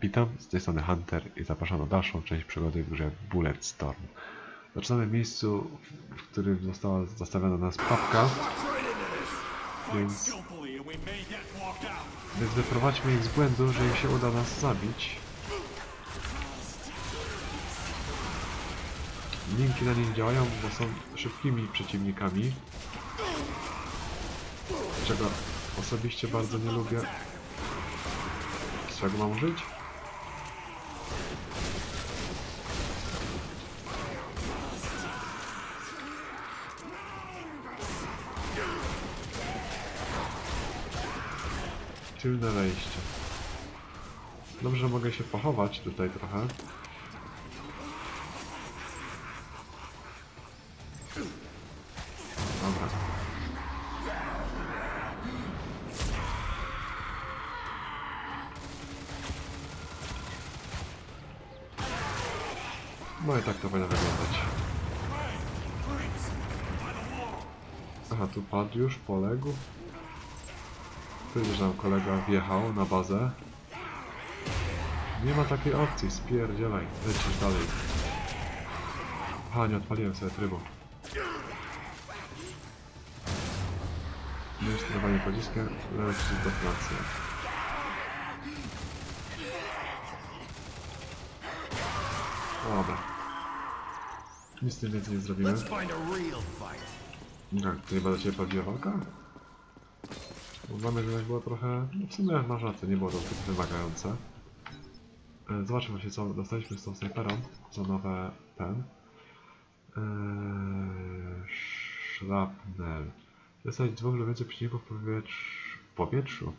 Witam, z tej strony Hunter i zapraszam na dalszą część przygody w grze Bulletstorm. Zaczynamy w miejscu, w którym została zastawiona nas papka, więc, więc wyprowadźmy ich z błędu, że im się uda nas zabić. Linki na nich działają, bo są szybkimi przeciwnikami, czego osobiście bardzo nie lubię. Z czego mam użyć? Tylne wejście. Dobrze, mogę się pochować tutaj trochę. Dobra. No i tak to powinno wyglądać. Aha, tu padł już, poległ. Widzę, że nam kolega wjechał na bazę. Nie ma takiej opcji, spierdzielaj, lecisz dalej. Aha, nie odpaliłem sobie trybu. Mysz sterowanie pociskiem, lecisz do Francji. Dobra. Nic tym więcej nie zrobimy. A. Jak, to nie będę cię prawdziwa walka? Bo Mamy, że było trochę... No w sumie masz rację, nie było to zbyt wymagające. E, Zobaczmy właśnie co dostaliśmy z tą snajperą. Co nowe ten. Eee, szrapnel. Dostać dwóch lub więcej przeciwników w powietrz- w powietrzu.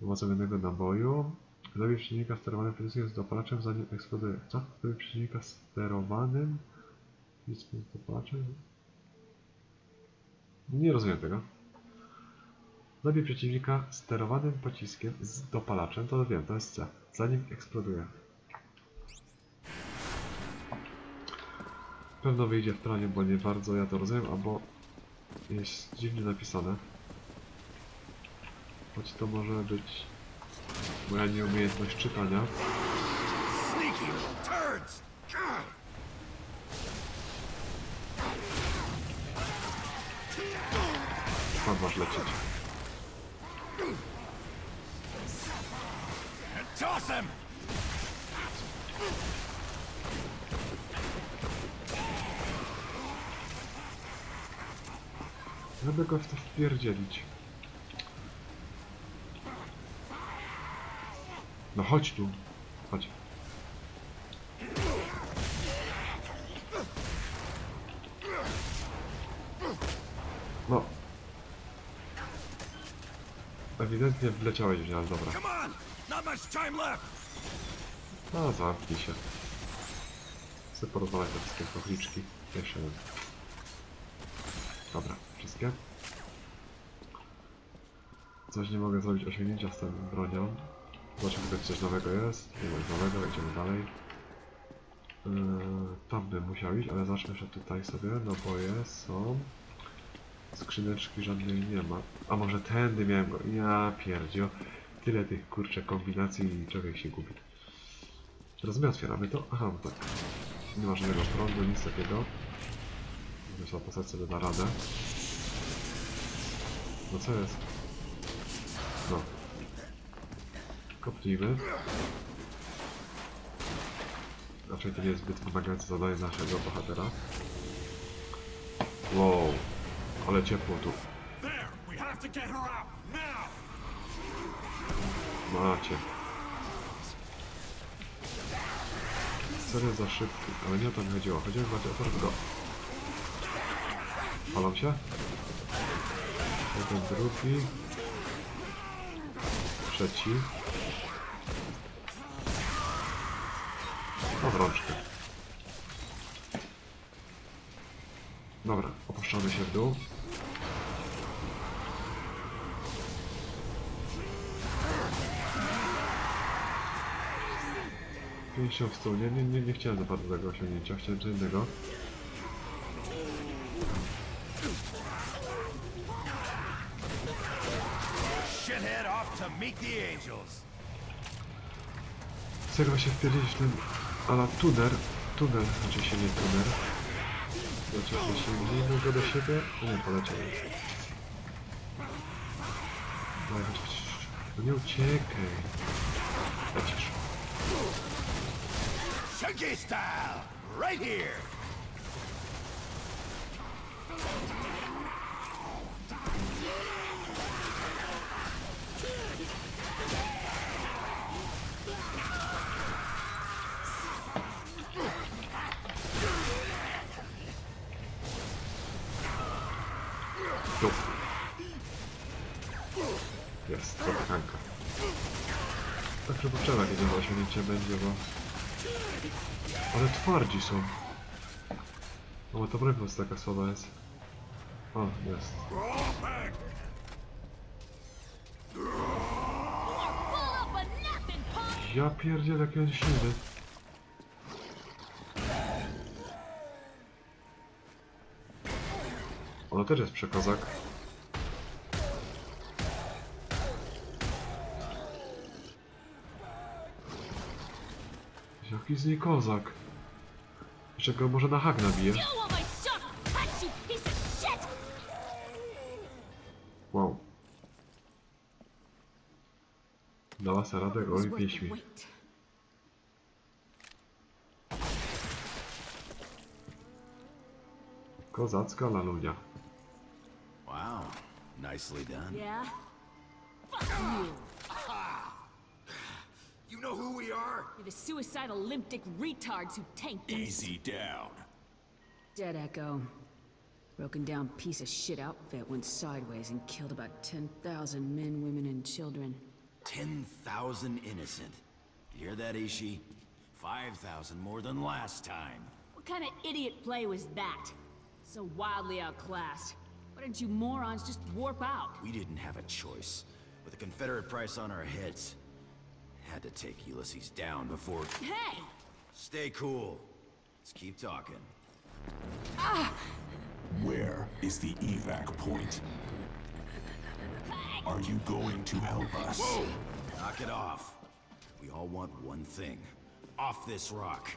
Pomocą jednego naboju. Zabij przeciwnika sterowanym przyciskiem z dopalaczem zanim eksploduje. Co? Zabij przeciwnika sterowanym przyciskiem z dopalaczem? Nie rozumiem tego. Zabij przeciwnika sterowanym pociskiem z dopalaczem, to wiem, to jest C. Zanim eksploduje. Pewno wyjdzie w planie, bo nie bardzo ja to rozumiem, albo jest dziwnie napisane. Choć to może być moja nieumiejętność czytania. Skąd masz lecieć? Toss him. Żeby go w to wpierdzielić. No chodź tu. Chodź. No. Ewidentnie wleciałeś w nie, ale dobra. No, zamknij się. Chcę porozmawiać te wszystkie kochliczki. Jeszcze jeden. Dobra, wszystkie. Coś nie mogę zrobić osiągnięcia z tą bronią. Zobaczymy, czy coś nowego jest. Nie ma nic nowego, idziemy dalej. Yy, tam bym musiał iść, ale zacznę jeszcze tutaj sobie. Naboje są. Skrzyneczki żadnej nie ma. A może tędy miałem go. Ja pierdzio. Tyle tych kurczę kombinacji i człowiek się gubi. Teraz my otwieramy to. Aha, no tak. Nie ma żadnego prądu, nic takiego. Myślę, postać sobie da radę. No co jest? No. Kopnijmy. Raczej to nie jest zbyt wymagające zadanie naszego bohatera. Wow. Ale ciepło tu. Macie. Serio za szybki, ale nie o to mi chodziło. Chodziło bardziej o to, go... Palam się? Jeden, drugi. Trzeci. No w rączkę. Dobra, opuszczamy się w dół. Pięścią w stół. Nie, nie, nie, nie chciałem za bardzo tego osiągnięcia, chciałem co innego. Chcę właśnie wpierdzieć w ten ala tuner. Tunel, znaczy się nie tuner. Znaczy zasięgnijmy go do siebie. O nie, poleciał. Dawaj, chodź, chodź, chodź. No nie uciekaj. Lecisz. Shaggy style! Right here! Jest, to tkanka. Tak chyba przerwa jakieś nowe osiągnięcie będzie, bo... Ale twardzi są. No bo to prostu taka słaba jest. O, jest. Ja pierdzielę, jaki on silny. Ono też jest przekozak. Jaki z niej kozak? Jeszcze go może na hak shit! Wow. Dała sobie radę the pieśmi. Kozacka lalunia. Wow, nicely done. Yeah? Are? You're the suicidal limp dick retards who tanked us. Easy down. Dead Echo. Broken down piece of shit outfit went sideways and killed about 10,000 men, women, and children. 10,000 innocent. You hear that, Ishi? 5,000 more than last time. What kind of idiot play was that? So wildly outclassed. Why didn't you morons just warp out? We didn't have a choice. With the Confederate price on our heads. Had to take Ulysses down before... Hey! Stay cool. Let's keep talking. Ah! Where is the evac point? Are you going to help us? Knock it off. We all want one thing. Off this rock.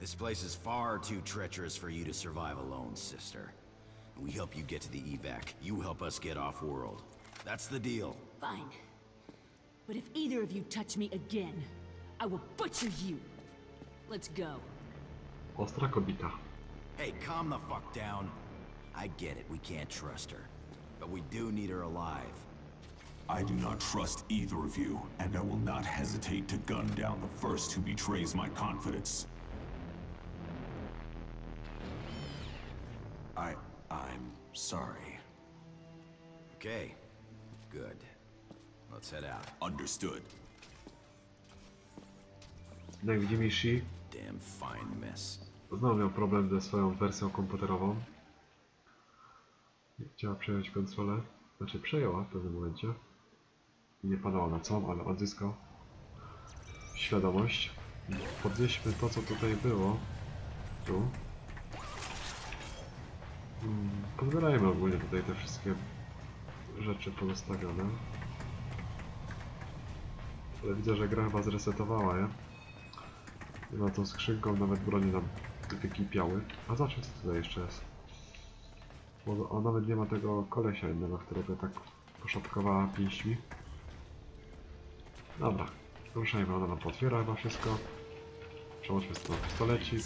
This place is far too treacherous for you to survive alone, sister. We help you get to the evac. You help us get off world. That's the deal. Fine. But if either of you touch me again, I will butcher you. Let's go. Ostra kobita. Hey, calm the fuck down. I get it, we can't trust her. But we do need her alive. I do not trust either of you, and I will not hesitate to gun down the first who betrays my confidence. I... I'm sorry. Okay. Good. Let's head out. Understood. No jak widzimy Shi Damn fine mess. znowu miał problem ze swoją wersją komputerową. Nie Chciała przejąć konsolę. Znaczy przejęła w pewnym momencie. Nie padało na co, ale odzyskał świadomość. Podnieśmy to co tutaj było. Tu. Hmm, Pozbierajmy ogólnie tutaj te wszystkie rzeczy pozostawione. Ale widzę, że gra chyba zresetowała je. Na tą skrzynką nawet broni nam wykipiały. A zawsze co tutaj jeszcze jest? Bo on nawet nie ma tego kolesia innego, którego tak poszapkowała pięśćmi. Dobra, ruszajmy, ona nam potwiera chyba wszystko. Przełączmy sobie na pistolecik.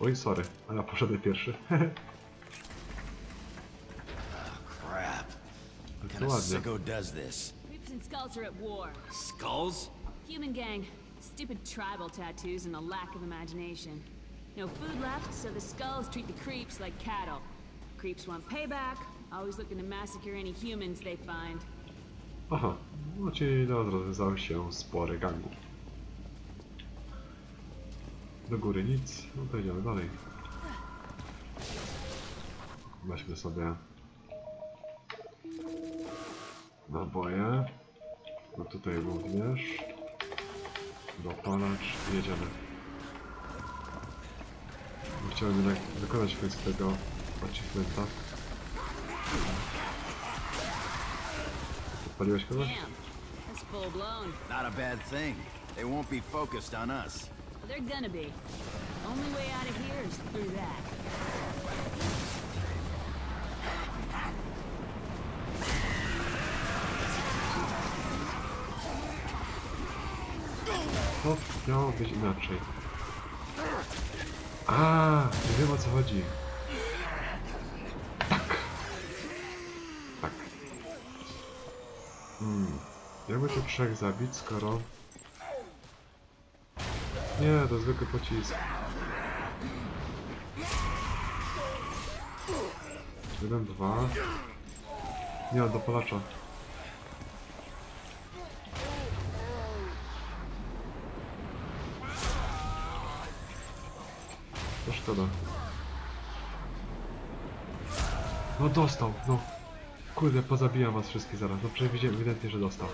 Oj, sorry, a ja poszedłem pierwszy. Crap. To Kind of ładnie. sicko does this? Creeps and skulls are at war. Skulls? Human gang. Stupid tribal tattoos and a lack of imagination. No food left, so the skulls treat the creeps like cattle. Creeps want payback, always looking to massacre any humans they find. Aha, no czyli no, rozwiązały się spory gangu. Do góry nic, no to idziemy dalej. Weźmy sobie naboje. No tutaj również. Dopalacz, jedziemy. Chciałem jednak wykonać w końcu tego achievementa. Podpaliłeś kogoś? Full blown. Not a bad thing. They won't be focused on us. They're gonna be. Only way out of here is through that. Miało być inaczej. A, nie wiem o co chodzi. Tak. Tak. Hmm. Jakby tu trzech zabić, skoro... Nie, to zwykły pocisk. Jeden, dwa. Nie, on dopalacza. Szkoda. No dostał, no. Kurde, pozabijam was wszystkich zaraz. No przecież ewidentnie, że dostał.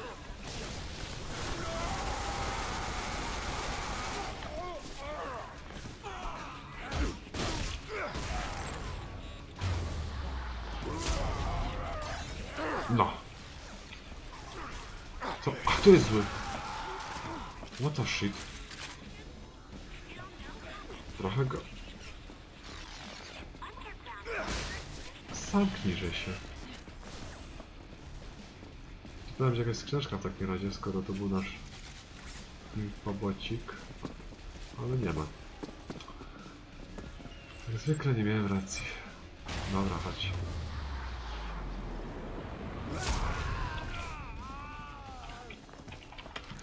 No. Co? Ach, to jest zły. What the shit? Trochę go... Zamknijże się. Że jakaś skrzyneczka w takim razie, skoro to był nasz pobocik. Ale nie ma. Jak zwykle nie miałem racji. Dobra, chodź.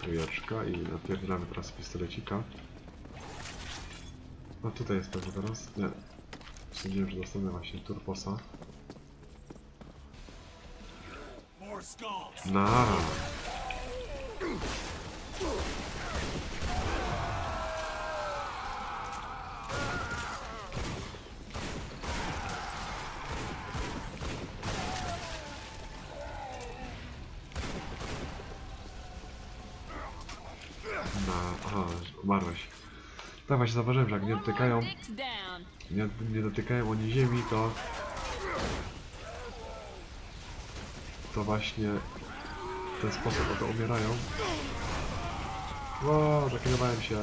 Trójeczka i napierdzielamy teraz pistolecika. No tutaj jest pewnie teraz. Nie. Sądziłem, że dostanę właśnie turposa. Na. Aha, umarłeś. Właśnie zauważyłem, że jak nie dotykają, nie, nie dotykają oni ziemi, to to właśnie w ten sposób oto umierają. Wow, zaklinowałem się.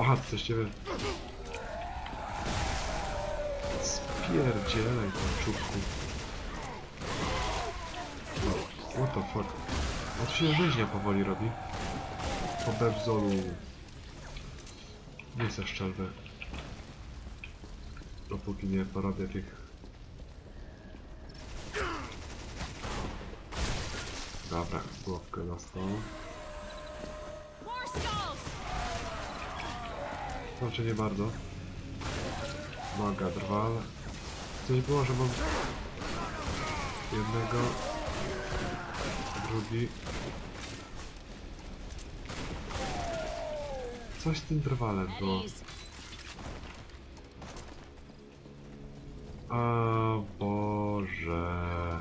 Aha, to coś ciebie. Spierdzielaj tam czubku. No, what the fuck. A tu się rzeźnia powoli robi. Po Bevzolu. Nie chcę szczelwę. Dopóki nie porobię tych... Dobra, głowkę dostał. Znaczy nie bardzo. Maga drwal. Coś było, że mam jednego, drugi. Coś z tym drwalem było. A Boże.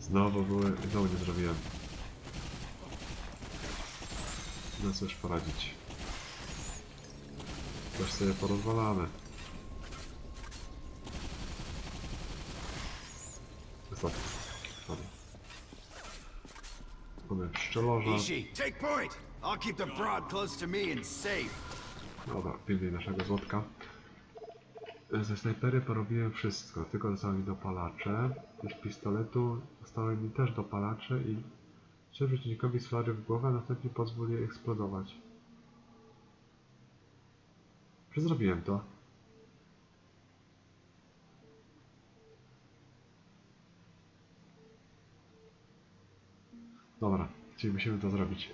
Znowu były. Znowu nie zrobiłem. No cóż poradzić. Też sobie porozwalamy. Stop. Sorry. Mamy pszczelarza. Ishi, take point! I'll keep the broad close to me and safe. Dobra, pilnuj naszego złotka. Ze snajpery porobiłem wszystko, tylko dostały mi dopalacze. Z pistoletu dostały mi też dopalacze i strzel przeciwnikowi z flary w głowę, a następnie pozwól jej eksplodować. Czy zrobiłem to? Dobra, czyli musimy to zrobić.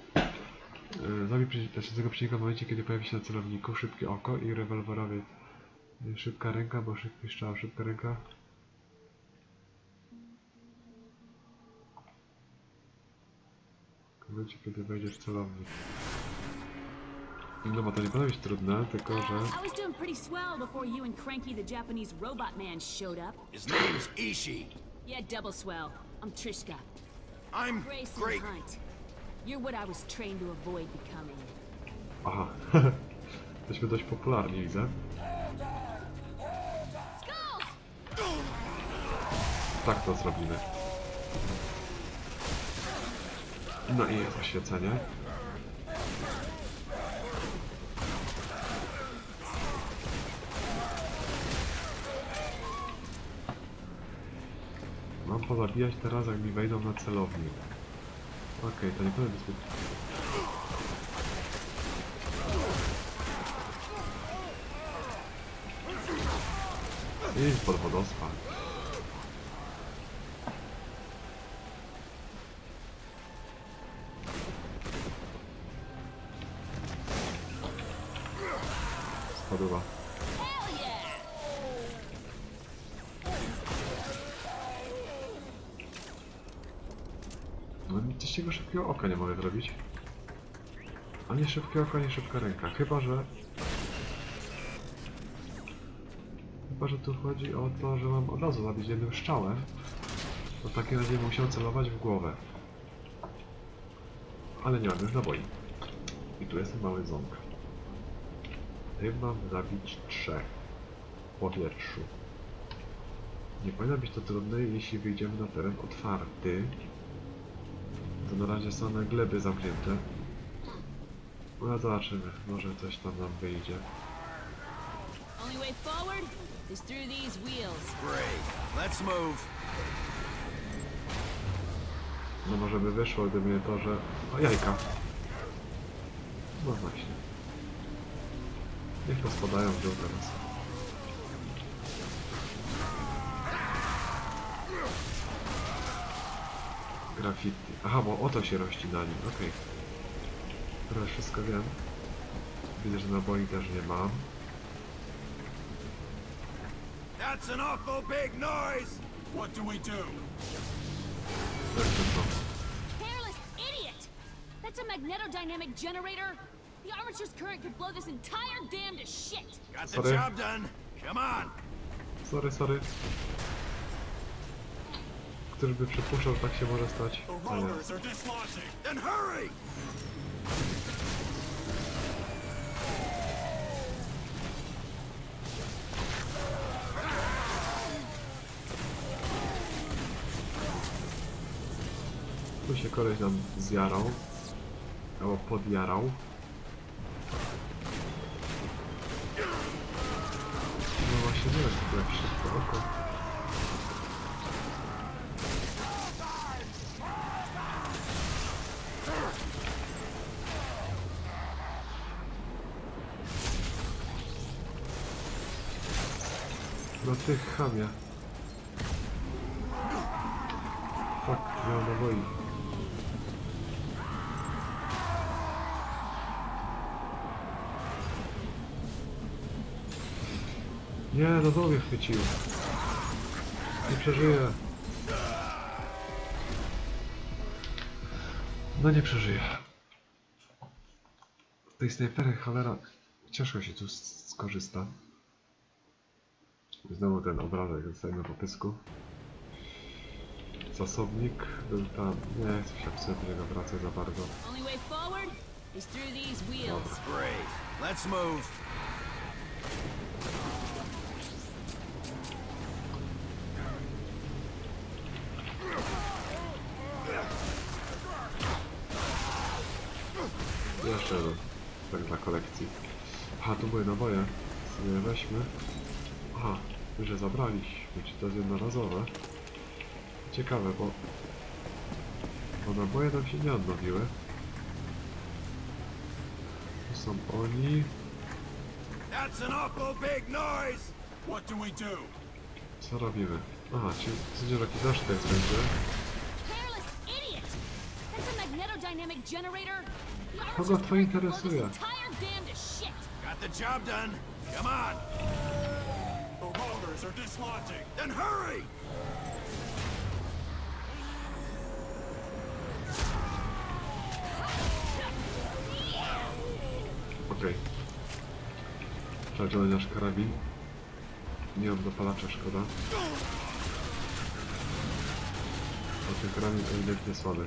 Yy, Zabij znaczącego przeciwnika w momencie, kiedy pojawi się na celowniku szybkie oko i rewolwerowy yy, szybka ręka, bo szybki strzał, szybka ręka. W momencie, kiedy wejdziesz w celownik. No bo to nie powinno być trudne, tylko że... I was doing pretty swell before you and Cranky the Japanese robot man showed up. His name's Ishi. Yeah, double swell. I'm Trishka. I'm Grayson great. Hunt. You're what I was trained to avoid becoming. Aha. Jesteśmy dość popularni, widzę. Tak to zrobimy. No i jest oświecenie. Mam pozabijać teraz, jak mi wejdą na celownik. Okej, to nie powinien zbyt... Idź pod wodospad. Spadła. No nic z tego szybkiego oka nie mogę zrobić. Ani szybkie oko, ani szybka ręka. Chyba, że... Chyba, że tu chodzi o to, że mam od razu zabić jednym strzałem. To w takim razie musiał celować w głowę. Ale nie mam już naboi. I tu jest mały ząb. Tym mam zabić trzech. W powietrzu. Nie powinno być to trudne, jeśli wyjdziemy na teren otwarty. To na razie są na gleby zamknięte. No zobaczymy, może coś tam nam wyjdzie. Only way forward is through these wheels. Great. Let's move. No może by wyszło, gdyby nie to, że... O jajka! No właśnie. Niech to spadają w dół teraz. Graffiti. Aha, bo o to się rozcinali, okej. Teraz wszystko wiem. Widzę, że naboi też nie mam. That's an awful big noise! What do we do? Careless idiot! That's a magnetodynamic generator. The armature's current could blow this entire dam to shit. Got the Sorry. job done. Come on. Sorry, sorry. Któż by przypuszczał, że tak się może stać? The nie. rollers are dislodging. Then hurry! Tu się koleś nam zjarał. Albo podjarał. Oko. No ty chamia. Fuck, miał naboi. Nie, znowu mnie chwycił. Nie przeżyję. No nie przeżyję. Z tej snajpery cholera ciężko się tu skorzysta. Znowu ten obrazek zostajemy po pysku. Zasobnik był tam. Nie chcę się psuć do niego wracać za bardzo. Only way forward is through these wheels. Great. Let's move. Jeszcze jeden. Tak dla kolekcji. Aha, tu były naboje. Sobie weźmy. Aha, już je zabraliśmy. Czy to jest jednorazowe? Ciekawe, bo... Bo naboje nam się nie odnowiły. Tu są oni. That's an awful big noise! What do we do? Co robimy? Aha, czyli będzie. Careless idiot! That's a magnetodynamic generator. The Kogo to interesuje? The job done. Come on. The rollers are dislodging. Then hurry! Okej. Działać nasz karabin. Nie mam dopalacza, szkoda. A ten karabin ewidentnie słaby.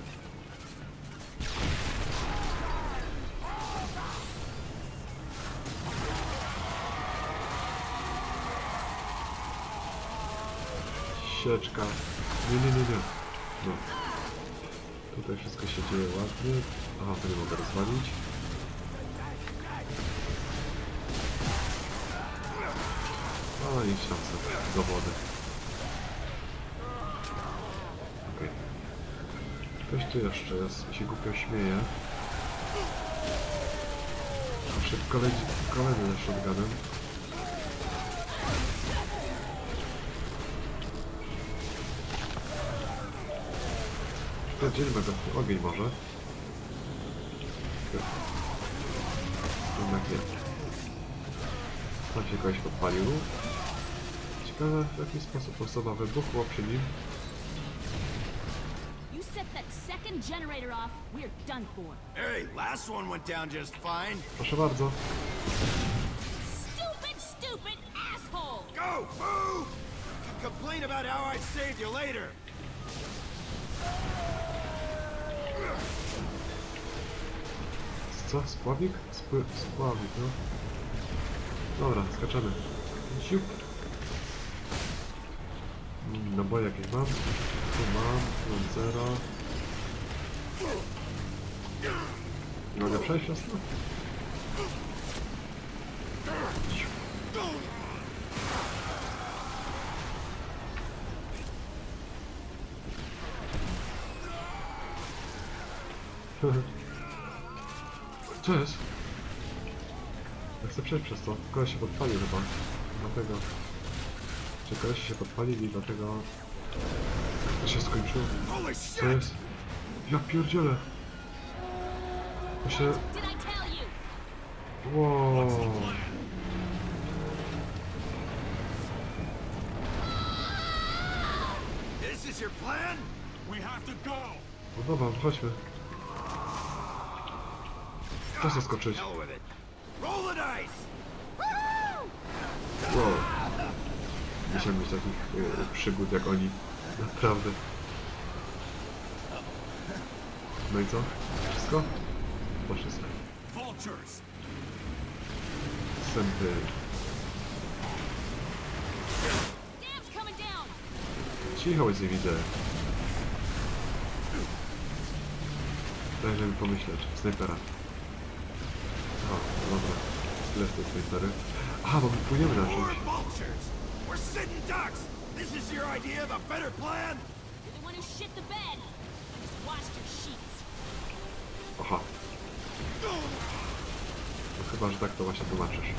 Sieczka. Nie, nie, nie, nie. No. Tutaj wszystko się dzieje ładnie. Aha, to nie mogę rozwalić. Ale tam sobie do wody. Okej. Ktoś tu jeszcze jest się głupio śmieje. Przyszedł kolejny, kolejny ze shotgunem. Sprawdzimy go. Ogień może. Jednak nie. Tam się kogoś podpalił. Ciekawe w jaki sposób osoba wybuchła przy nim. You set that second generator off, we're done for. Hey, last one went down just fine. Proszę bardzo. Stupid, stupid asshole! Go, move! Complain about how I saved you later. Co? Spławik? Spły spławik, no. Dobra, skaczemy. Siup. Naboje jakieś mam. Tu mam, tu mam zero. Mogę przejść jasno? Co jest? Ja chcę przejść przez to. Kogoś się podpalił chyba. Dlatego... Czy kogoś się podpalili, dlatego... To się skończyło. Shit! jest? Ja pierdzielę! To się... Wow. To! No dobra, chodźmy. Kto chce Roll the dice! Wow. Chciałem mieć takich y, przygód jak oni. Naprawdę. No i co? Wszystko? To wszystko. Vultures! Sępy. Down! Cicho, nie widzę. Daj, żeby pomyśleć. Snajpera. Dobra. Tyle z tej snajpery. Aha, bo my płyniemy na czymś. This is your idea of a better plan? You're the one who shit the bed! I just washed your sheets. Aha. No chyba, że tak to właśnie tłumaczysz.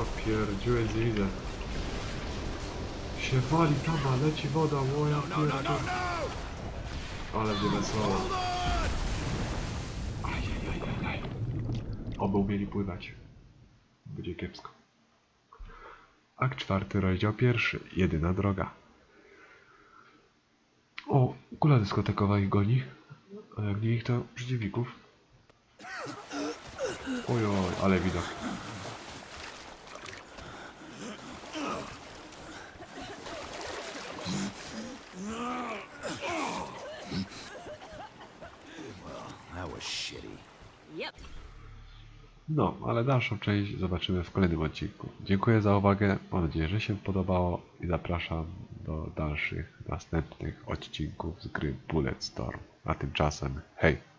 O pierdziu, nic nie widzę. Się wali tama, leci woda, o ja No, no, no, pierdziu. no! Ale będzie wesoło. Oby umieli pływać. Będzie kiepsko. Akt czwarty, rozdział pierwszy. Jedyna droga. O, kula dyskotekowa ich goni. A jak nie ich, to przeciwników. Ojoj, ale widok. No, ale dalszą część zobaczymy w kolejnym odcinku. Dziękuję za uwagę, mam nadzieję, że się podobało i zapraszam do dalszych, następnych odcinków z gry Bulletstorm. A tymczasem, hej!